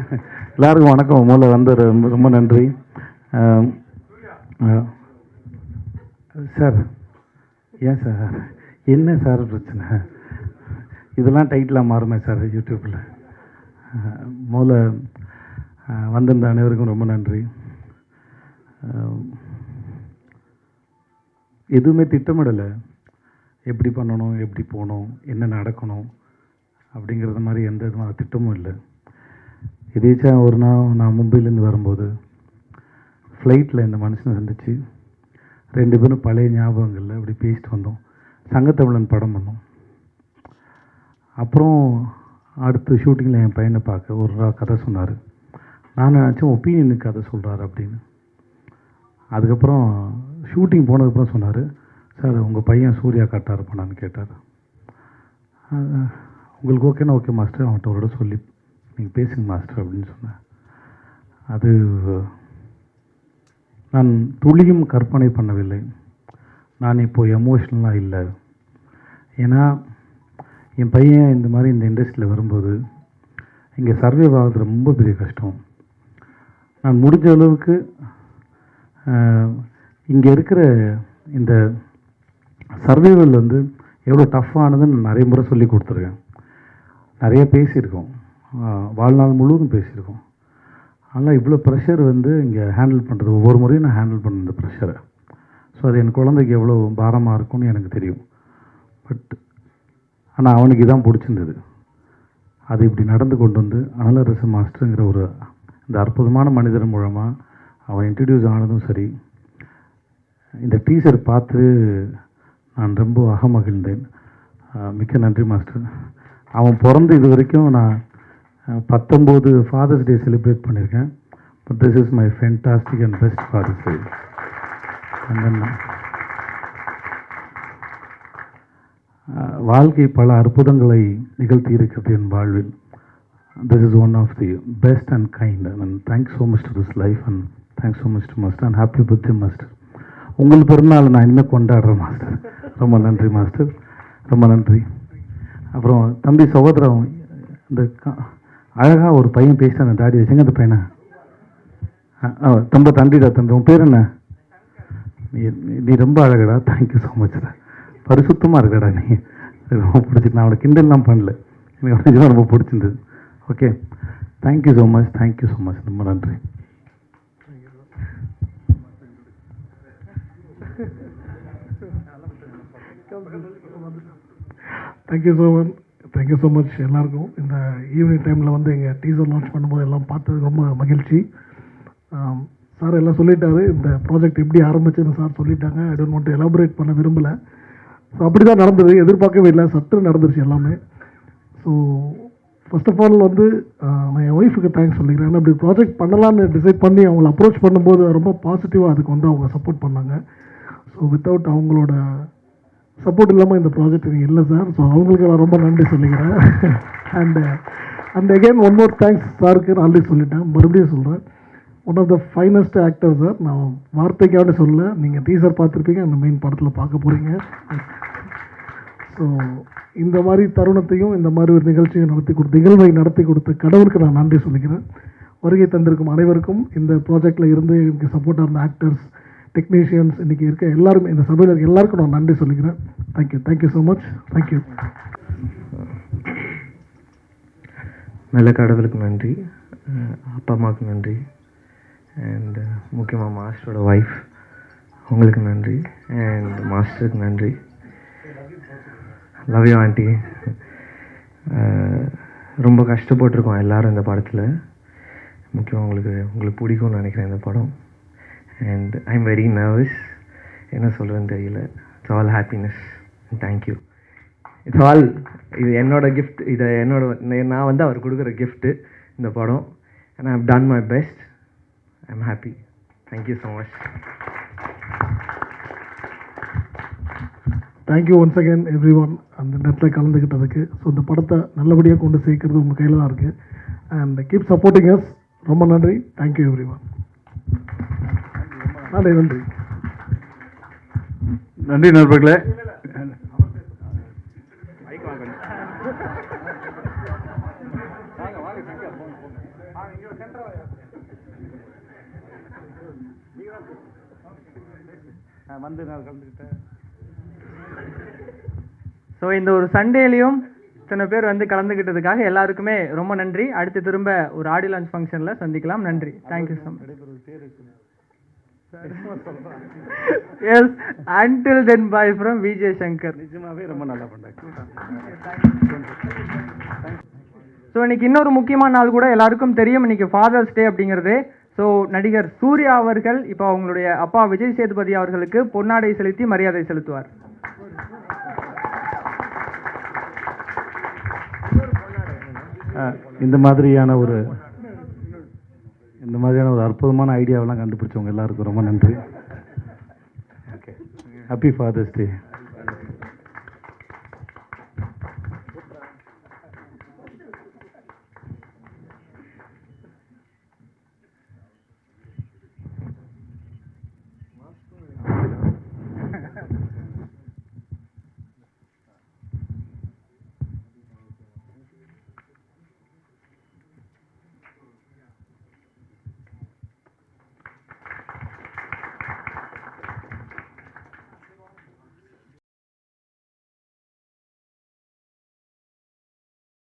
எல்லாருக்கும் வணக்கம். முதல்ல வந்து ரொம்ப ரொம்ப நன்றி. சார் ஏன் சார்? என்ன சார் பிரச்சனை? இதெல்லாம் டைட்டிலாக மாறுமே சார் யூடியூப்பில் முதல்ல வந்திருந்த அனைவருக்கும் ரொம்ப நன்றி. எதுவுமே திட்டமிடலை. எப்படி பண்ணணும் எப்படி போகணும் என்ன நடக்கணும் அப்படிங்கிறது மாதிரி எந்த விதமான திட்டமும் இல்லை. எதேச்சா ஒரு நாள் நான் மும்பையிலேருந்து வரும்போது ஃப்ளைட்டில் இந்த மனுஷனை சந்திச்சு ரெண்டு பேரும் பழைய ஞாபகங்களில் அப்படி பேசிட்டு வந்தோம். சங்கத்தமிழன் படம் பண்ணோம். அப்புறம் அடுத்த ஷூட்டிங்கில் என் பையனை பார்க்க ஒரு கதை சொன்னார். நான் நினச்சேன் ஒப்பீனியனுக்கு கதை சொல்கிறாரு அப்படின்னு. அதுக்கப்புறம் ஷூட்டிங் போனதுக்கப்புறம் சொன்னார் சார் உங்கள் பையன் சூர்யா கரெக்டாக இருப்பானான்னு கேட்டார். உங்களுக்கு ஓகேன்னா ஓகே மாஸ்டர் அவன்கிட்ட ஒரு சொல்லி நீங்கள் பேசுங்க மாஸ்டர் அப்படின்னு சொன்னேன். அது நான் துளியும் கற்பனை பண்ணவில்லை. நான் இப்போ எமோஷ்னலாக இல்லை. ஏன்னா என் பையன் இந்த மாதிரி இந்த இண்டஸ்ட்ரியில் வரும்போது இங்கே சர்வே ஆகிறது ரொம்ப பெரிய கஷ்டம். நான் முடிஞ்ச அளவுக்கு இங்கே இருக்கிற இந்த சர்வைவல் வந்து எவ்வளோ டஃப்பானதுன்னு நான் நிறைய முறை சொல்லி கொடுத்துருக்கேன். நிறைய பேசியிருக்கோம். வாழ்நாள் முழுவதும் பேசியிருக்கோம். ஆனால் இவ்வளோ ப்ரெஷர் வந்து இங்கே ஹேண்டில் பண்ணுறது ஒவ்வொரு முறையும் நான் ஹேண்டில் பண்ண இந்த ப்ரெஷரை ஸோ அது என் குழந்தைக்கு எவ்வளோ பாரமாக இருக்கும்னு எனக்கு தெரியும். பட் ஆனால் அவனுக்கு இதான் பிடிச்சிருந்தது. அது இப்படி நடந்து கொண்டு வந்து அனலரசு மாஸ்டருங்கிற ஒரு இந்த அற்புதமான மனிதர் மூலமாக அவன் இன்ட்ரடியூஸ் ஆனதும் சரி. இந்த டீசர் பார்த்து நான் ரொம்ப அகமகிழ்ந்தேன். மிக்க நன்றி மாஸ்டர். அவன் பிறந்து இது வரைக்கும் நான் பத்தொம்போது ஃபாதர்ஸ் டே செலிப்ரேட் பண்ணியிருக்கேன் but this is my fantastic and best Father's Day வாழ்க்கை பல அற்புதங்களை நிகழ்த்தி இருக்கிறது என் வாழ்வில். This is one of the best and kind and thanks so much to this life and thanks so much to master and happy birthday master உங்கள் பிறநாள் நான் இனிமேல் கொண்டாடுறேன் மாஸ்டர் ரொம்ப நன்றி மாஸ்டர் ரொம்ப நன்றி. அப்புறம் தம்பி சகோதரம் இந்த அழகாக ஒரு பையன் பேசிட்டு அந்த தாடி வச்சுங்க அந்த பையனை? ரொம்ப தண்டிடா தம்பி உன் பேர் என்ன? நீ நீ ரொம்ப அழகடா தேங்க்யூ ஸோ மச்டா பரிசுத்தமாக இருக்கடா நீ. ரொம்ப பிடிச்சி நான் அவனை கிண்டல்லாம் பண்ணல. எனக்கு அவனை ரொம்ப பிடிச்சிருந்தது. Okay thank you so much thank you so much ரொம்ப நன்றி. Thank you so much thank you so much எல்லாருக்கும். இந்த ஈவினிங் டைமில் வந்து எங்கள் டீசர் லான்ச் பண்ணும்போது எல்லாம் பார்த்தது ரொம்ப மகிழ்ச்சி. சார் எல்லாம் சொல்லிட்டாரு இந்த ப்ராஜெக்ட் எப்படி ஆரம்பிச்சதுன்னு சார் சொல்லிட்டாங்க. ஐ டோன்ட் வாண்ட் எலாபரேட் பண்ண விரும்பலை. ஸோ அப்படி தான் நடந்தது. எதிர்பார்க்கவே இல்லை. சற்று நடந்துருச்சு எல்லாமே. ஸோ ஃபர்ஸ்ட் ஆஃப் ஆல் வந்து நான் என் ஒய்ஃபுக்கு தேங்க்ஸ் சொல்லிக்கிறேன். ஏன்னா அப்படி ப்ராஜெக்ட் பண்ணலான்னு டிசைட் பண்ணி அவங்கள அப்ரோச் பண்ணும்போது ரொம்ப பாசிட்டிவாக அதுக்கு வந்து அவங்க சப்போர்ட் பண்ணாங்க. ஸோ வித்தவுட் அவங்களோட சப்போர்ட் இல்லாமல் இந்த ப்ராஜெக்ட் எனக்கு இல்லை சார் ஸோ அவங்களுக்கு நான் ரொம்ப நன்றி சொல்லிக்கிறேன். And and again one more thanks சாருக்கு நான் ஆல்ரெடி சொல்லிட்டேன். மறுபடியும் சொல்கிறேன் one of the finest actor sir நான் வார்த்தைக்காக சொல்லலை. நீங்கள் டீசர் பார்த்துருப்பீங்க. அந்த மெயின் படத்தில் பார்க்க போகிறீங்க ஸோ இந்த மாதிரி தருணத்தையும் இந்த மாதிரி ஒரு நிகழ்ச்சியை நடத்தி கொடுத்து நிகழ்வை நடத்தி கொடுத்த கடவுளுக்கு நான் நன்றி சொல்லிக்கிறேன். வருகை தந்திருக்கும் அனைவருக்கும் இந்த ப்ராஜெக்டில் இருந்து எனக்கு சப்போர்ட்டாக இருந்த ஆக்டர்ஸ் டெக்னீஷியன்ஸ் இன்றைக்கி இருக்க எல்லாருமே இந்த சபையில் இருக்க எல்லாருக்கும் நான் நன்றி சொல்லிக்கிறேன். Thank you thank you so much thank you நல்ல கடவுளுக்கு நன்றி. அப்பா அம்மாவுக்கு நன்றி. அண்ட் முக்கியமாக மாஸ்டரோட ஒய்ஃப் உங்களுக்கு நன்றி. அண்ட் மாஸ்டருக்கு நன்றி. லவ் யூ ஆண்டி ரொம்ப கஷ்டப்பட்டிருக்கோம் எல்லோரும் இந்த படத்தில். முக்கியம் உங்களுக்கு உங்களுக்கு பிடிக்கும்னு நினைக்கிறேன் இந்த படம். And I am very nervous என்ன சொல்கிறேன்னு தெரியல. It's all happiness thank you it's all இது என்னோடய கிஃப்ட் இதை என்னோட நான் வந்து அவர் கொடுக்குற கிஃப்ட்டு இந்த படம். And I have done my best I am happy thank you so much thank you once again everyone அந்த நேரத்தில் கலந்துக்கிட்டதுக்கு ஸோ இந்த படத்தை நல்லபடியாக கொண்டு சேர்க்கறது உங்கள் கையில் தான் இருக்குது அண்ட் கீப் சப்போர்ட்டிங் அஸ் ரொம்ப நன்றி. தேங்க்யூ எவ்ரி ஒன் நன்றி நன்றி. நன்றி நண்பர்களே. வந்து நான் கலந்துக்கிட்டேன் ஸோ இந்த ஒரு சண்டேலையும் இத்தனை பேர் வந்து கலந்துக்கிட்டதுக்காக எல்லாருக்குமே ரொம்ப நன்றி. அடுத்து திரும்ப ஒரு ஆடியோ லான்ச் ஃபங்க்ஷனில் சந்திக்கலாம். நன்றி. Thank you so much yes until then bye from Vijay Shankar நிஜமாவே ரொம்ப நல்லா பண்ணாங்க ஸோ இன்னைக்கு இன்னொரு முக்கியமான நாள் கூட எல்லாருக்கும் தெரியும். இன்னைக்கு ஃபாதர்ஸ் டே அப்படிங்கிறது. ஸோ நடிகர் சூர்யா அவர்கள் இப்போ அவங்களுடைய அப்பா விஜய் சேதுபதி அவர்களுக்கு பொன்னாடை செலுத்தி மரியாதை செலுத்துவார். இந்த மாதிரியான ஒரு மாதிரியான ஒரு அற்புதமான ஐடியாவெல்லாம் கண்டுபிடிச்சவங்க எல்லாருக்கும் ரொம்ப நன்றி. ஓகே ஹாப்பி ஃபாதர்ஸ் டே